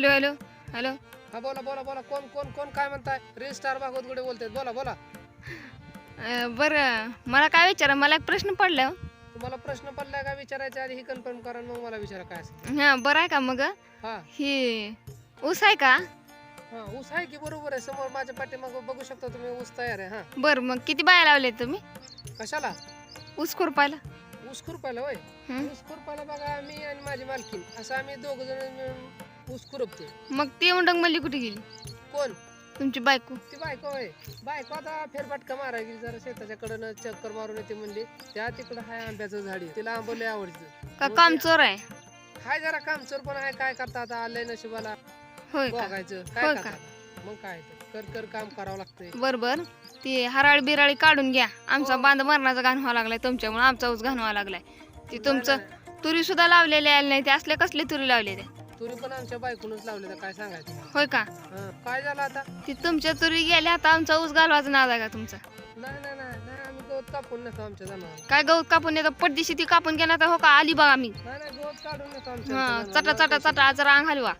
Hello hello hello. हा बोला बोला बोला. कोण कोण कोण काय म्हणताय? रील स्टार भागवत गुडे बोलतायत. बोला बोला. अं, बरं. मला काय विचारा मला एक प्रश्न पडला हो. तुम्हाला प्रश्न पडलाय का? विचारायच्या आधी ही कन्फर्म करा आणि मग मला विचारा काय असेल. हा बरं आहे का मग? हा. ही ऊस आहे का? हा ऊस आहे की बरोबर आहे. समोर माझ्या पाठीमाग बघू शकता तुम्ही ऊस तयार आहे. हा. बरं मग किती बाया लावले तुम्ही? कशाला? ऊस खुरपायला. ऊस खुरपायला होय? हं? ऊस खुरपायला बघा मी आणि माझी मालकीन असं आम्ही दोघ जण मिळून ऊस खुरपतोय मग ती उंडंग मल्ली कुठे गेली? कोण? तुमची बायको. ती बायको होय बायको आता फेरफटका मारायला गेली जरा शेताच्या कडनं चक्कर मारून येते म्हणली. त्या तिकडं हाय आंब्याचं झाडी तिला आंबोले आवडतं. का काम चोर आहे? हाय जरा काम चोर पण आहे काय करता आता? आलंय नशिबाला. होय का? बघायचं. होय काय का? करता मग काय तर. कर कर काम करावं लागतंय. बर बर ती हराळी बिराळी काढून घ्या. आमचा हो. बांध मरणाचा घाण व्हावा लागलाय तुमच्यामुळे. आमचा ऊस घाण व्हावा लागलाय. ती तुमचं तुरी सुद्धा लावलेले आले नाही ते असले कसले तुरी लावले ते? तुरी पण आमच्या बायकूनच लावले तर काय सांगायचं? होय का? हं, काय झालं आता? ती तुमच्या तुरी गेल्या आता आमचा ऊस घालवायचा नाद आहे का तुमचा? नाही नाही नाही नाही आम्ही गवत कापून नेतो आमच्या जनावर काय गहू कापून येतं पटदिशी ती कापून घेणार हो का? आली बघा मी नाही नाही गवत काढून नेतो आमच्या हा जनावरांना. चटा चटा चटा जरा अंग हलवा.